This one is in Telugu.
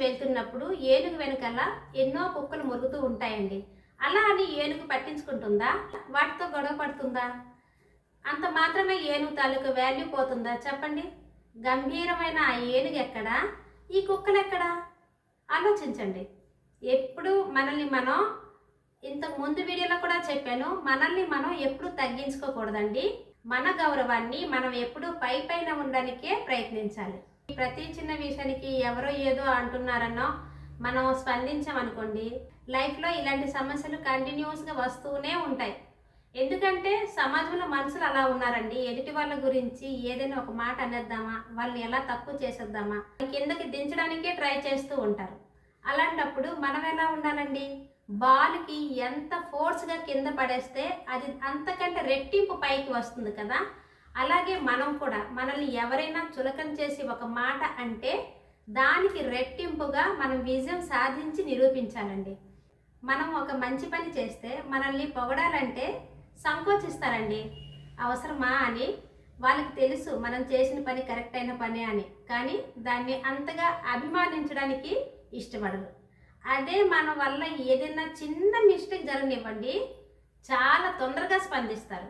వెళ్తున్నప్పుడు ఏనుగు వెనకాల ఎన్నో కుక్కలు మురుగుతూ ఉంటాయండి. అలా అని ఏనుగు పట్టించుకుంటుందా? వాటితో గొడవ పడుతుందా? అంత మాత్రమే ఏనుగు తాలూకు వాల్యూ పోతుందా చెప్పండి? గంభీరమైన ఆ ఏనుగు ఎక్కడా? ఈ కుక్కలు ఎక్కడా? ఆలోచించండి. ఎప్పుడు మనల్ని మనం ఇంతకు ముందు వీడియోలో కూడా చెప్పాను మనల్ని మనం ఎప్పుడు తగ్గించుకోకూడదండి. మన గౌరవాన్ని మనం ఎప్పుడు పై పైన ఉండడానికే ప్రయత్నించాలి. ప్రతి చిన్న విషయానికి ఎవరో ఏదో అంటున్నారనో మనం స్పందించామనుకోండి లైఫ్లో ఇలాంటి సమస్యలు కంటిన్యూస్గా వస్తూనే ఉంటాయి. ఎందుకంటే సమాజంలో మనుషులు అలా ఉన్నారండి. ఎదుటి వాళ్ళ గురించి ఏదైనా ఒక మాట అనేద్దామా? వాళ్ళని ఎలా తక్కువ చేసేద్దామా? కిందకి దించడానికే ట్రై చేస్తూ ఉంటారు. అలాంటప్పుడు మనం ఎలా ఉండాలండి? బాల్కి ఎంత ఫోర్స్గా కింద పడేస్తే అది అంతకంటే రెట్టింపు పైకి వస్తుంది కదా. అలాగే మనం కూడా మనల్ని ఎవరైనా చులకం చేసి ఒక మాట అంటే దానికి రెట్టింపుగా మనం విజయం సాధించి నిరూపించాలండి. మనం ఒక మంచి పని చేస్తే మనల్ని పొగడాలంటే సంకోచిస్తారండి. అవసరమా అని వాళ్ళకి తెలుసు మనం చేసిన పని కరెక్ట్ అయిన పని అని. కానీ దాన్ని అంతగా అభిమానించడానికి ఇష్టపడరు. అదే మన వల్ల ఏదైనా చిన్న మిస్టేక్ జరగనివ్వండి చాలా తొందరగా స్పందిస్తారు.